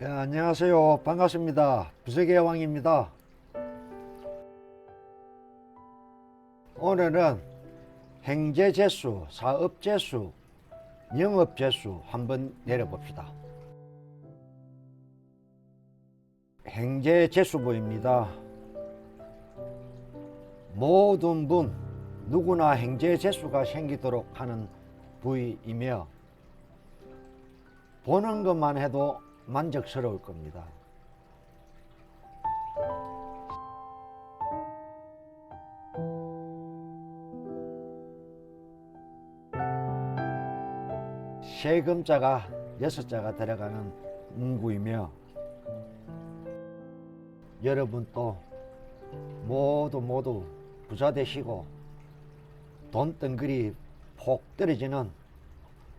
네, 안녕하세요. 반갑습니다. 부석의 왕입니다. 오늘은 행제재수, 사업재수, 영업재수 한번 내려봅시다. 행제재수부입니다. 모든 분, 누구나 행제재수가 생기도록 하는 부위이며 보는 것만 해도 만족스러울 겁니다. 세금자가 여섯 자가 들어가는 문구이며 여러분 또 모두 모두 부자 되시고 돈 덩그리 폭 떨어지는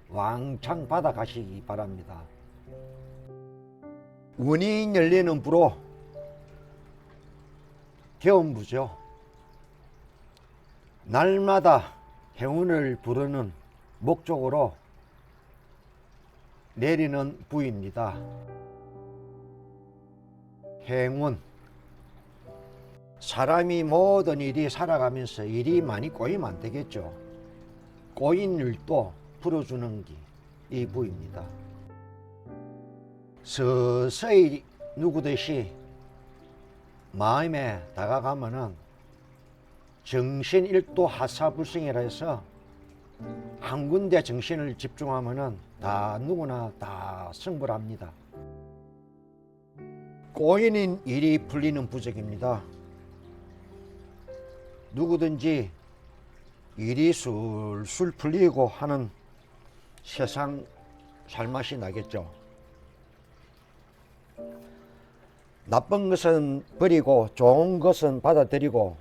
왕창 받아 가시기 바랍니다. 운이 열리는 부로 개운부죠. 날마다 행운을 부르는 목적으로 내리는 부입니다. 행운. 사람이 모든 일이 살아가면서 일이 많이 꼬이면 안 되겠죠. 꼬인 일도 풀어주는 게 이 부입니다. 서서히 누구듯이 마음에 다가가면은 정신 일도 하사불성이라 해서 한 군데 정신을 집중하면은 다 누구나 다 승부합니다. 꼬이는 일이 풀리는 부적입니다. 누구든지 일이 술술 풀리고 하는 세상 살맛이 나겠죠. 나쁜 것은 버리고 좋은 것은 받아들이고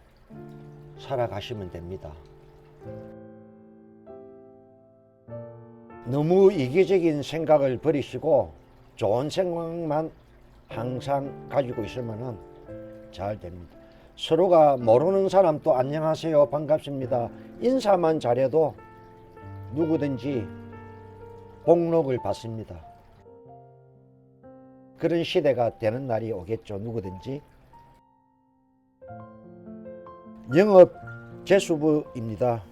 살아가시면 됩니다. 너무 이기적인 생각을 버리시고 좋은 생각만 항상 가지고 있으면 잘 됩니다. 서로가 모르는 사람도 안녕하세요 반갑습니다 인사만 잘해도 누구든지 복록을 받습니다. 그런 시대가 되는 날이 오겠죠. 누구든지. 영업 재수부입니다.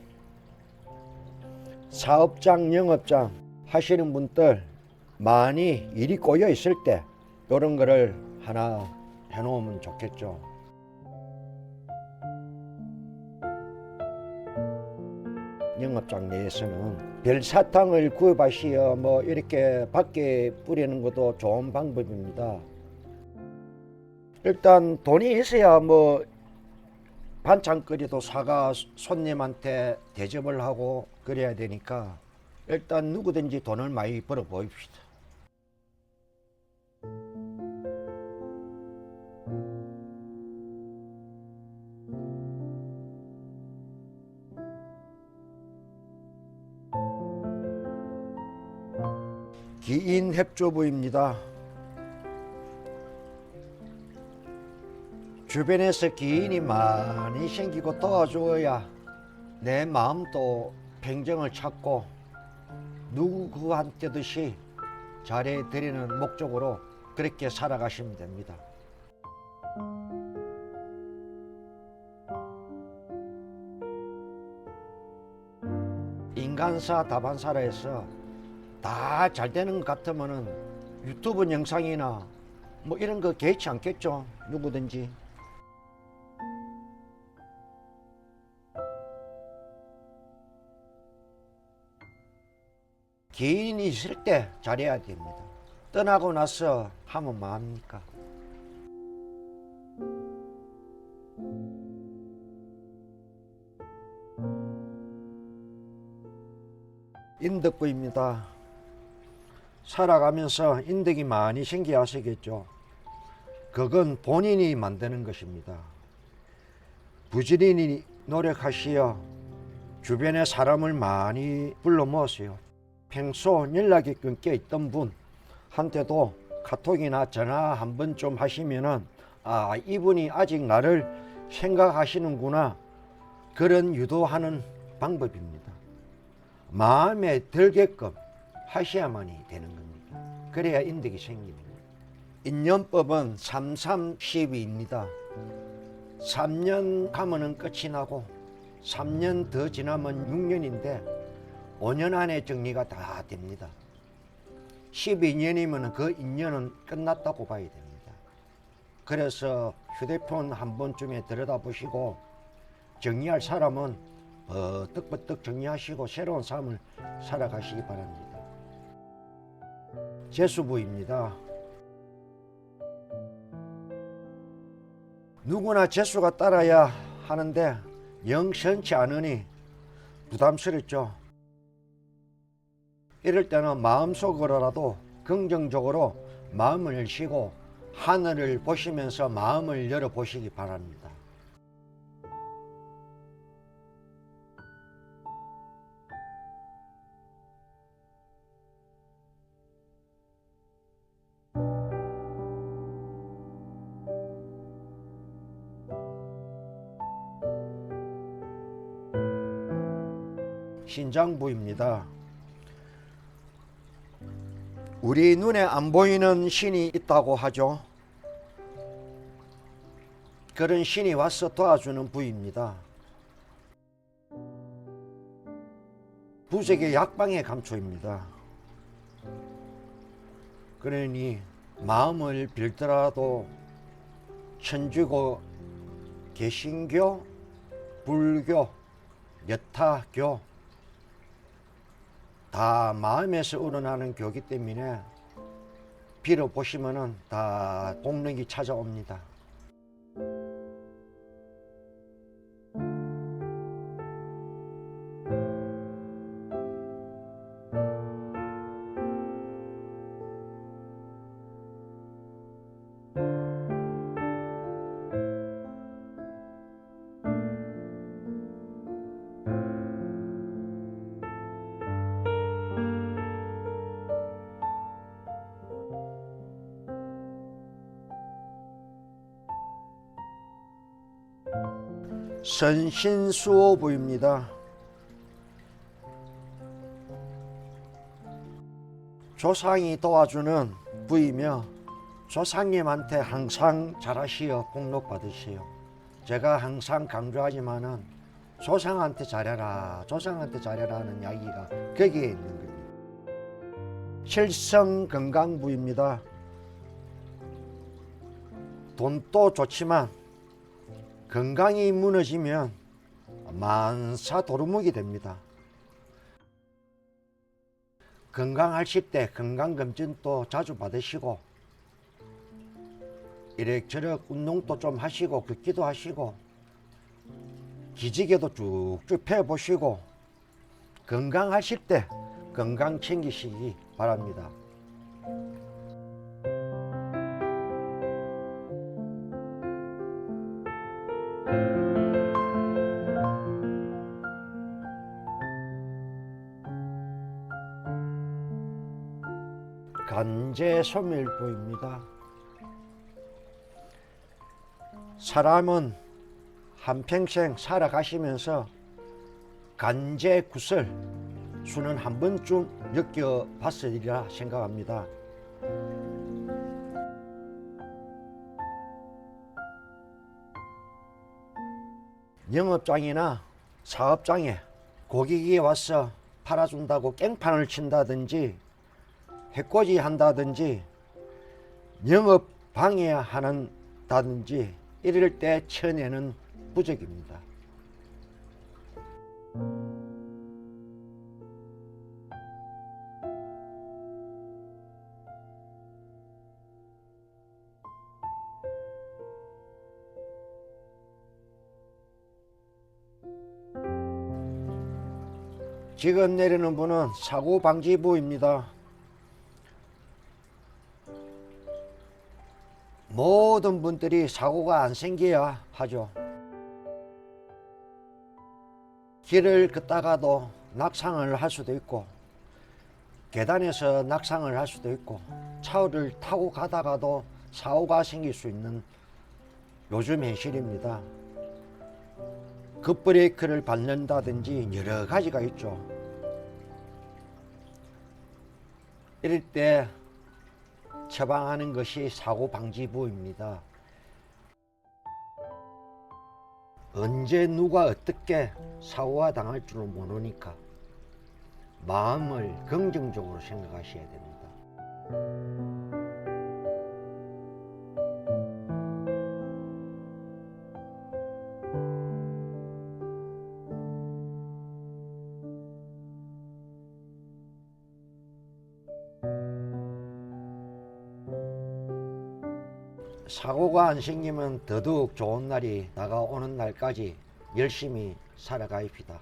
사업장, 영업장 하시는 분들 많이 일이 꼬여 있을 때 이런 거를 하나 해놓으면 좋겠죠. 영업장 내에서는 별사탕을 구입하시어 뭐 이렇게 밖에 뿌리는 것도 좋은 방법입니다. 일단 돈이 있어야 뭐 반찬거리도 사가 손님한테 대접을 하고 그래야 되니까 일단 누구든지 돈을 많이 벌어 보입시다. 기인 협조부입니다. 주변에서 기인이 많이 생기고 도와줘야 내 마음도 평정을 찾고 누구한테듯이 잘해 드리는 목적으로 그렇게 살아가시면 됩니다. 인간사 다반사라해서 다 잘 되는 것 같으면은 유튜브 영상이나 뭐 이런 거 개의치 않겠죠. 누구든지. 개인이 있을 때 잘해야 됩니다. 떠나고 나서 하면 뭐합니까? 인덕부입니다 살아가면서 인덕이 많이 생겨야 하시겠죠. 그건 본인이 만드는 것입니다. 부지런히 노력하시어 주변에 사람을 많이 불러 모으세요. 평소 연락이 끊겨 있던 분한테도 카톡이나 전화 한 번 좀 하시면은 아 이분이 아직 나를 생각하시는구나 그런 유도하는 방법입니다. 마음에 들게끔 하셔야만이 되는 겁니다. 그래야 인덕이 거예요. 인연법은 3312입니다. 3년 가면은 끝이 나고 3년 더 지나면 6년인데 5년 안에 정리가 다 됩니다. 12년이면 그 인연은 끝났다고 봐야 됩니다. 그래서 휴대폰 한 번쯤에 들여다보시고 정리할 사람은 버뜩버뜩 정리하시고 새로운 삶을 살아가시기 바랍니다. 재수부입니다. 누구나 재수가 따라야 하는데 영 시원치 않으니 부담스럽죠. 이럴 때는 마음속으로라도 긍정적으로 마음을 쉬고 하늘을 보시면서 마음을 열어보시기 바랍니다. 신장부입니다. 우리 눈에 안 보이는 신이 있다고 하죠. 그런 신이 와서 도와주는 부입니다. 부적의 약방의 감초입니다. 그러니 마음을 빌더라도 천주교, 개신교, 불교, 여타교 다 마음에서 우러나는 교기 때문에 빌어 보시면은 다 공력이 찾아옵니다. 선신수호부입니다. 조상이 도와주는 부이며 조상님한테 항상 잘하시어 복록 받으시오. 제가 항상 강조하지만은 조상한테 잘해라, 조상한테 잘해라 하는 이야기가 거기에 있는 겁니다. 칠성 건강부입니다. 돈도 좋지만 건강이 무너지면 만사 도루묵이 됩니다. 건강하실 때 건강검진도 자주 받으시고 이래저래 운동도 좀 하시고 걷기도 하시고 기지개도 쭉쭉 펴보시고 건강하실 때 건강 챙기시기 바랍니다. 간제 소멸부입니다. 사람은 한평생 살아가시면서 간제 구설 수는 한 번쯤 느껴봤으리라 생각합니다. 영업장이나 사업장에 고객이 와서 팔아준다고 깽판을 친다든지 해코지 한다든지 영업 방해하는다든지 이럴 때 쳐내는 부적입니다. 지금 내리는 분은 사고 방지부입니다. 모든 분들이 사고가 안 생겨야 하죠. 길을 걷다가도 낙상을 할 수도 있고, 계단에서 낙상을 할 수도 있고, 차를 타고 가다가도 사고가 생길 수 있는 요즘 현실입니다. 급브레이크를 밟는다든지 여러 가지가 있죠. 이럴 때 처방하는 것이 사고 방지부입니다. 언제 누가 어떻게 사고가 당할 줄을 모르니까 마음을 긍정적으로 생각하셔야 됩니다. 사고가 안 생기면 더더욱 좋은 날이 다가오는 날까지 열심히 살아가입시다.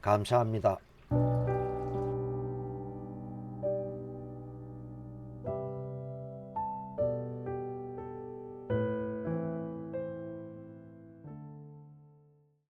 감사합니다.